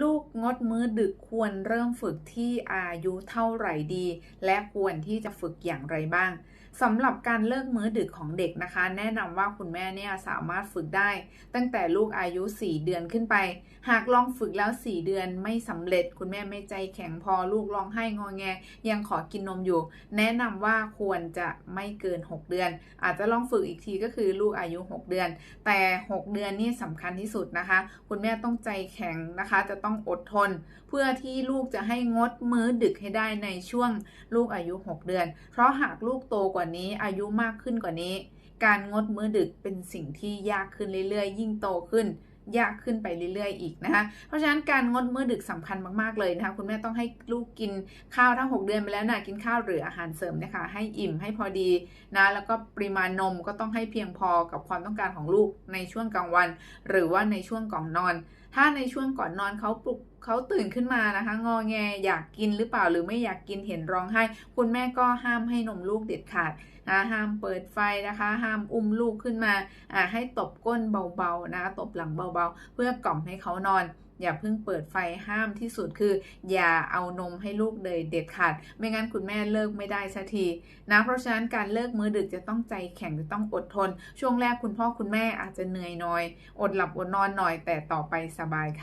ลูกงดมื้อดึกควรเริ่มฝึกที่อายุเท่าไหร่ดี และควรที่จะฝึกอย่างไรบ้าง สำหรับการเลิกมื้อดึกของเด็กนะคะ แนะนำว่าคุณแม่เนี่ยสามารถฝึกได้ ตั้งแต่ลูกอายุ 4 เดือนขึ้นไป หากลองฝึกแล้ว 4 เดือนไม่สำเร็จ คุณแม่ไม่ใจแข็งพอลูกร้องไห้งอแง ยังขอกินนมอยู่ แนะนำว่าควรจะไม่เกิน 6 เดือน อาจจะลองฝึกอีกทีก็คือลูกอายุ 6 เดือน แต่ 6 เดือนนี่สำคัญที่สุดนะคะ คุณแม่ต้องใจแข็งนะคะ จะต้องอดทน เพื่อที่ลูกจะให้งดมื้อดึกให้ได้ในช่วงลูกอายุ 6 เดือน เพราะหากลูกโตกว่านี้ อายุมากขึ้นกว่านี้ การงดมื้อดึกเป็นสิ่งที่ยากขึ้นเรื่อยๆ ยิ่งโตขึ้น ยากขึ้นไปเรื่อยๆ อีกนะคะ เพราะฉะนั้นการงดมื้อดึกสำคัญมากๆเลยนะคะคุณแม่ต้องให้ลูกกินข้าวทั้ง 6 เดือนไปแล้วนะกินข้าวหรืออาหารเสริมนะคะให้อิ่มให้พอดีนะแล้วก็ปริมาณนมก็ต้องให้เพียงพอกับความต้องการของลูกในช่วงกลางวัน หรือว่าในช่วงก่อนนอนถ้าในช่วงก่อนนอนเขาปลุกเขาตื่นขึ้นมานะคะ งอแงอยากกินหรือเปล่าหรือไม่อยากกินเห็นร้องไห้ คุณแม่ก็ห้ามให้นมลูกเด็ดขาดนะห้ามเปิดไฟนะคะ ห้ามอุ้มลูกขึ้นมาให้ตบก้นเบาๆนะคะตบหลังเบาๆ เพื่อกล่อมให้เขานอน อย่าเพิ่งเปิดไฟห้ามที่สุดคือ อย่าเอานมให้ลูกเลยเด็ดขาด ไม่งั้นคุณแม่เลิกไม่ได้สักทีนะเพราะฉะนั้นการเลิกมื้อดึกจะต้องใจแข็งจะต้องอดทน ช่วงแรกคุณพ่อคุณแม่อาจจะเหนื่อยหน่อย อดหลับอดนอนหน่อยแต่ต่อไปสบายค่ะ